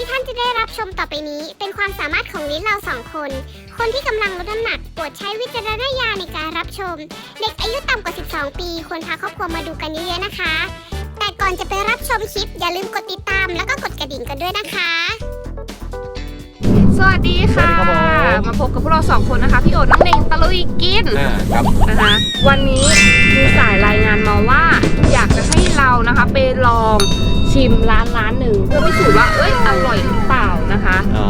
ที่ท่านจะได้รับชมต่อไปนี้ เป็นความสามารถของลิ้นเราสองคน คนที่กำลังลดน้ำหนักโปรดใช้วิจารณญาณในการรับชม เด็กอายุต่ำกว่า 12 ปีควรพาครอบครัวมาดูกันเยอะๆนะคะ แต่ก่อนจะไปรับชมคลิปอย่าลืมกดติดตามแล้วก็กดกระดิ่งกันด้วยนะคะ สวัสดีค่ะ สวัสดีครับผม มาพบกับพวกเราสองคนนะคะ พี่โอ๊ตน้องเน่งตะลุยกินอ่าครับนะคะ วันนี้มีสายรายงานมาว่า อยากจะให้เรานะคะไปลองชิมร้านร้านหนึ่งเพื่อพิสูจน์ว่าเอ้ยอร่อยหรือเปล่านะคะ อ๋อ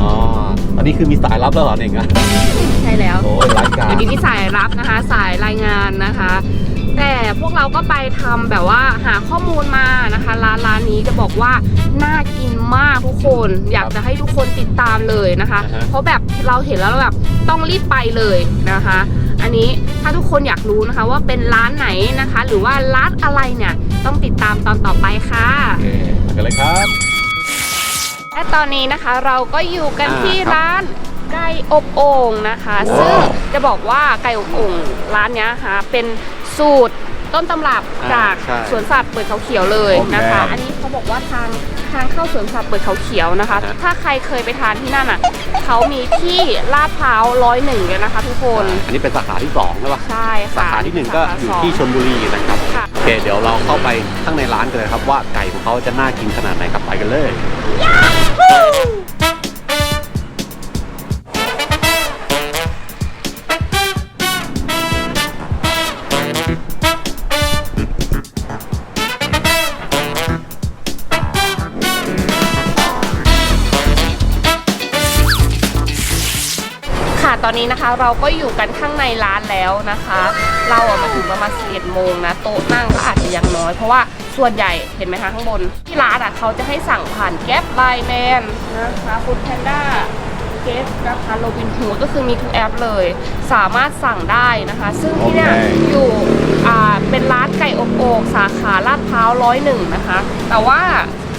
อันนี้คือมีสายลับแล้วเหรอเน่งอะใช่แล้ว โอ้ยรายการเดี๋ยวนี้มีสายรับนะคะ สายรายงานนะคะแต่พวก เราก็ไปทำแบบว่าหาข้อมูลมานะคะร้านร้านนี้จะบอกว่าน่ากินมากทุกคนอยากจะให้ทุกคนติดตามเลยนะคะ เพราะแบบเราเห็นแล้วแบบต้องรีบไปเลยนะคะ อันนี้ถ้าทุกคนอยากรู้นะคะว่าเป็นร้านไหนนะคะ หรือว่าร้านอะไรเนี่ยต้องติดตามตอนต่อไปค่ะโอเคมากันเลยครับและตอนนี้นะคะเราก็อยู่กันอ่าที่ครับร้านไก่อบโอ่งนะคะว้าวซึ่งจะบอกว่าไก่อบโอ่งร้านเนี้ยค่ะเป็นสูตร ต้นตำรับอ่าจากใช่สวนสัตว์เปิดเขาเขียวเลยนะคะ โอเคอันนี้เขาบอกว่าทางทางเข้าสวนสัตว์เปิดเขาเขียวนะคะอ่าฮะถ้าใครเคยไปทานที่นั่นอะเขามีที่ลาดพร้าวร้อยหนึ่งเลยนะคะทุกคนอันนี้เป็นสาขาที่สองใช่ปะใช่สาค่ะขาที่หนึ่งก็อยู่ที่ชสาขาสลบุรีนะครับองค่ะ โอเคเดี๋ยวเราเข้าไปข้างในร้านกันเลยครับว่าไก่ของเขาจะน่ากินขนาดไหนครับไปกันเลย อนนี้นะคะเราก็อยู่กันข้างในร้านแล้วนะคะ เราอะมาถึงประมาณ11โมงนะโต๊ะนั่งก็อาจจะยังน้อย เพราะว่าส่วนใหญ่เห็นไหมคะข้างบน ที่ร้านอะเขาจะให้สั่งผ่านแก๊ปไลแมนนะคะฟูดแพนด้าเกสนะคะโรบินฮูดก็คือมีทุกแอปเลย สามารถสั่งได้นะคะ ซึ่งที่เนี่ยโอเคอยู่อ่าเป็นร้านไก่อบโอ่งสาขาลาดพร้าวร้อยหนึ่งนะคะ แต่ว่า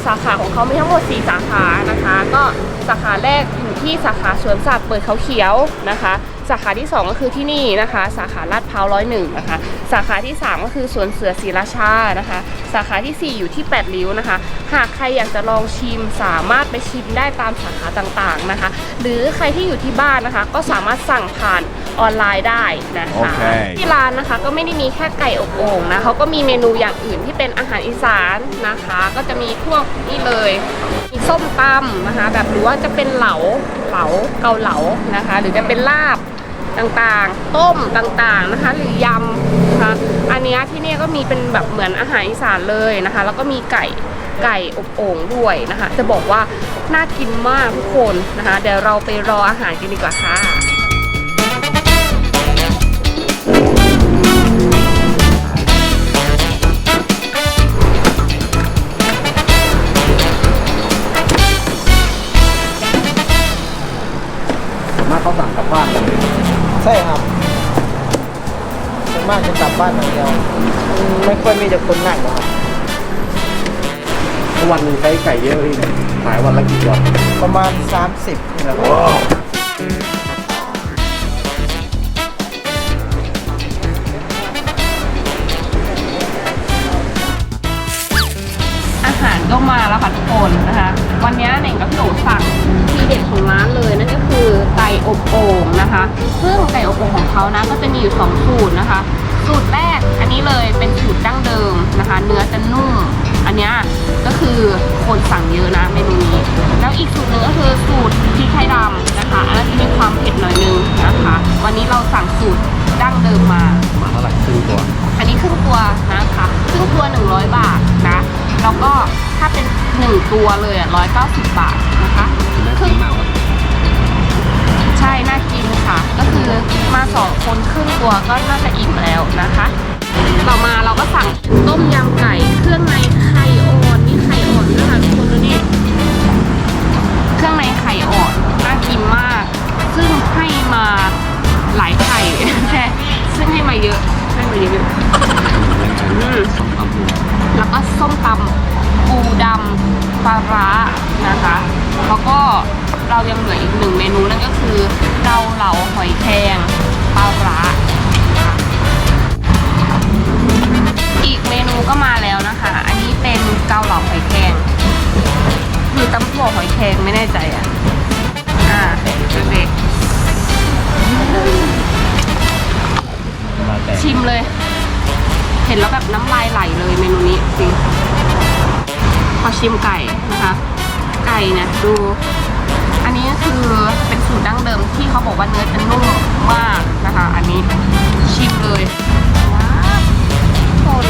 สาขาของเขามีทั้งหมด 4 สาขานะคะ ก็สาขาแรกอยู่ที่สาขาสวนสัตว์เปิดเขาเขียวนะคะ สาขาที่ 2 ก็คือที่นี่นะคะ สาขาลาดพร้าวร้อยหนึ่งนะคะ สาขาที่ 3 ก็คือสวนเสือศรีราชานะคะ สาขาทีสี่ 4 อยู่ที่ 8 ริ้วนะคะ หากใครอยากจะลองชิมสามารถไปชิมได้ตามสาขาต่างๆนะคะ หรือใครที่อยู่ที่บ้านนะคะ ก็สามารถสั่งผ่านออนไลน์ได้นะคะโอเคที่ร้านนะคะก็ไม่ได้มีแค่ไก่อบโอ่งนะเขาก็มีเมนูอย่างอื่นที่เป็นอาหารอีสานนะคะ ก็จะมีพวกนี่เลยมีส้มตำนะคะ แบบหรือว่าจะเป็นเหลาเหลาเกาเหลานะคะ หรือจะเป็นลาบ ต่างๆ ต้มต่างๆนะคะ หรือยำนะคะอันนี้ที่นี่ก็มีเป็นแบบเหมือนอาหารอีสานเลยนะคะ แล้วก็มีไก่ไก่อบโอ่งด้วยนะคะ จะบอกว่าน่ากินมากทุกคนนะคะ เดี๋ยวเราไปรออาหารกันดีกว่าค่ะ มากจะกลับบ้านอย่างเดียวอืมไม่ค่อยมีแต่คนนั่งหรอกครับวันหนึ่งใช้ไก่เยอะเลยเนี่ยขายวันละกี่ตัวประมาณ 30นี่แหละครับอาหารก็มาแล้วค่ะทุกคนนะคะ วันนี้เน่งกับพี่โอสั่งทีเด็ดของร้านเลยนั่นก็คือไก่อบโอ่งนะคะ ซึ่งไก่อบโอ่งของเขานะก็จะมีอยู่สองสูตรนะคะ สูตรแรกอันนี้เลยเป็นสูตรดั้งเดิมนะคะ เนื้อจะนุ่ม อันเนี้ยก็คือคนสั่งเยอะนะเมนูนี้ แล้วอีกสูตรหนึงก็คือสูตรพริกไทยดำนะคะอันนั้นจะมีความเผ็ดหน่อยนึงนะคะ วันนี้เราสั่งสูตรดั้งเดิมมามาเท่าไหร่ครึ่งตัว อันนี้ครึ่งตัวนะคะครึ่งตัว 100 บาทนะแล้วก็ถ้าเป็น 1 ตัวเลยอะ190 บาทนะคะครึ่ง ใช่น่ากินค่ะ ก็คือมาสองคนครึ่งตัวก็น่าจะอิ่มแล้วนะคะ ต่อมาเราก็สั่งต้มยำไก่เครื่องใน เห็นแล้วแบบน้ำลายไหลเลยเมนูนี้สิพอชิมไก่นะคะ ไก่เนี่ยดู อันนี้คือเป็นสูตรดั้งเดิมที่เขาบอกว่าเนื้อจะนุ่มมากนะคะ อันนี้ชิมเลยว้าวคน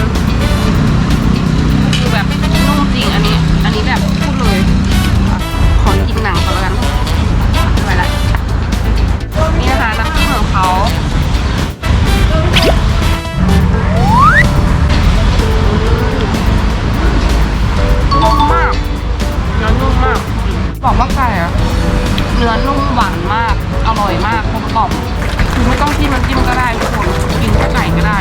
เนื้อนุ่มหวานมาก อร่อยมากกลมกล่อมคือไม่ต้องจิ้มน้ำจิ้มก็ได้ทุกคนกินแค่ไก่ก็ได้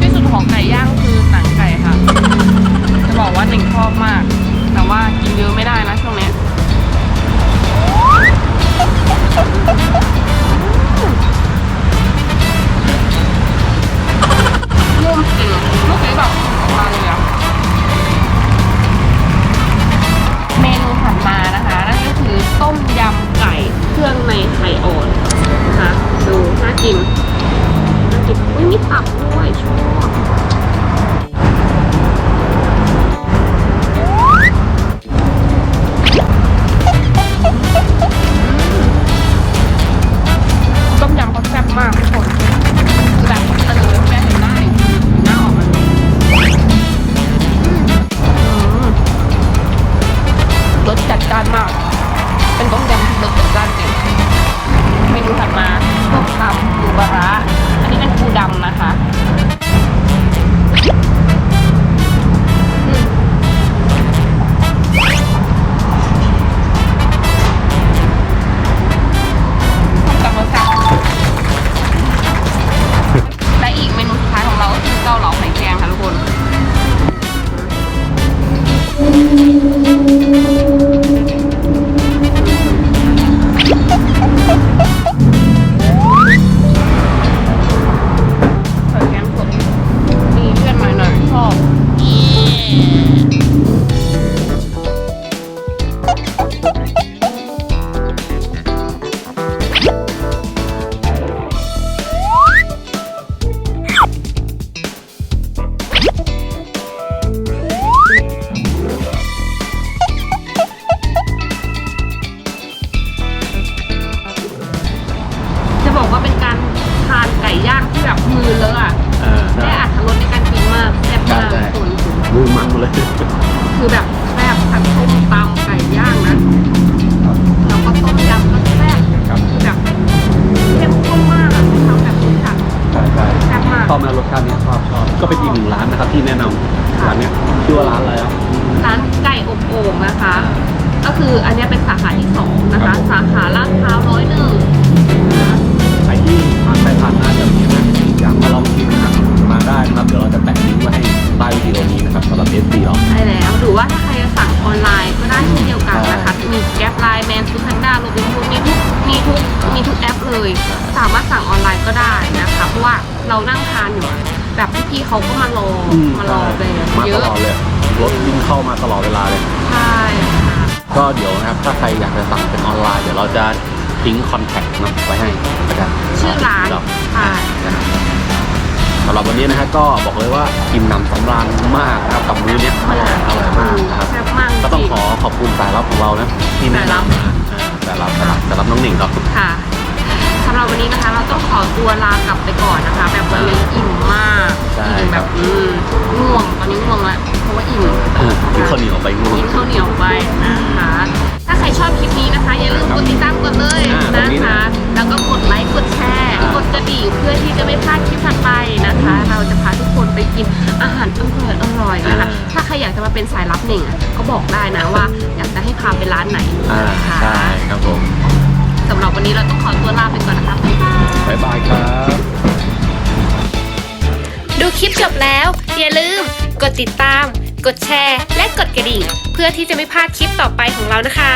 ที่สุดของไก่ย่างคือหนังไก่ค่ะ จะบอกว่าหนึ่งชอบมาก มือมันหมดเลยคือแบบแซ่บทั้งต้มตำไก่ย่างนะ แล้วก็ต้มยำก็แซ่บครับคือแบบเข้มข้นมากอะทำแบบนี้ค่ะใช่ใช่แซ่บมากชอบไหมรสชาติเนี้ยชอบชอบก็เป็นอีกหนึ่งร้านนะครับที่แนะนำร้านเนี้ยชื่อว่าร้านอะไรครับร้านไก่อบโอ่งนะคะ ก็คืออันเนี้ยเป็นสาขาที่สองนะครัคะบผมสาขาลาดพร้าวร้อยหนึ่งใครที่ผ่านไปผ่านมาแถวนี้นะอยากมาลองชิมนะครับมา ได้นะครับ เดี๋ยวเราจะแปะลิงก์ไว้ให้ใต้วิดีโอนี้นะครับสำหรับเอฟซีเราใช่แล้วหรือว่าถ้าใครจะสั่งออนไลน์ก็ได้เช่นเดียวกันนะคะ มีแกร็บไลน์แมนซูคันด้าโรบินฮูดมีทุกมีทุกมีทุกแอปเลย สามารถสั่งออนไลน์ก็ได้นะคะ เพราะว่าเรานั่งทานอยู่อะแบบพี่ๆเขาก็มารออมารอแบบมาเยตอะลอดเลยรถวิ่งเข้ามาตลอดเวลาเลย ใช่ค่ะก็เดี๋ยวนะครับ ถ้าใครอยากจะสั่งเป็นออนไลน์ เดี๋ยวเราจะทิ้งคอนแทคนะไว้ให้แล้วกันชื่อร้านเดี๋ยวใช่นะครับสำ หรับวันนี้นะฮะก็บอกเลยว่าอิ่มหนำสำราญมากนะครับกับมื้อเนี้ยอร่อยอร่อยมากนะครับแซ่บมากก็ต้องจริขอขอบคุณสายลับของเรานะที่แนะนำมาเออสายลับสายลับสายลับน้องหนิงครับ ค่ะสำหรับวันนี้นะคะ เราต้องขอตัวลากลับไปก่อนนะคะ แบบวันนี้อิ่มมากใช่อิ่มแบบอืมง่วงตอนนี้ง่วงแล้วเพราะว่าอิ่มเออกินข้าวเหนียวไปง่วงกินข้าวเหนียวไปนะคะ ถ้าใครชอบคลิปนี้นะคะอย่าลืมกดติดตามกดเลยอ่าตรนะงนี้คะนะแล้วก็กดไลค์กดแชร์อ่า กดกระดิ่งเพื่อที่จะไม่พลาดคลิปถัดไปนะคะ เราจะพาทุกคนไปกินอาหารอร่อยอร่อยๆนะคะ ถ้าใครอยากจะมาเป็นสายลับหนึ่งอะก็บอกได้นะว่า อยากจะให้พาไปร้านไหนอ่านะคะใช่ครับผมสำหรับวันนี้เราต้องขอตัวลาไปก่อนนะคะบ๊ายบาย บ๊ายบายครับ ดูคลิปจบแล้ว อย่าลืม กดติดตาม กดแชร์ และกดกระดิ่ง เพื่อที่จะไม่พลาดคลิปต่อไปของเรานะคะ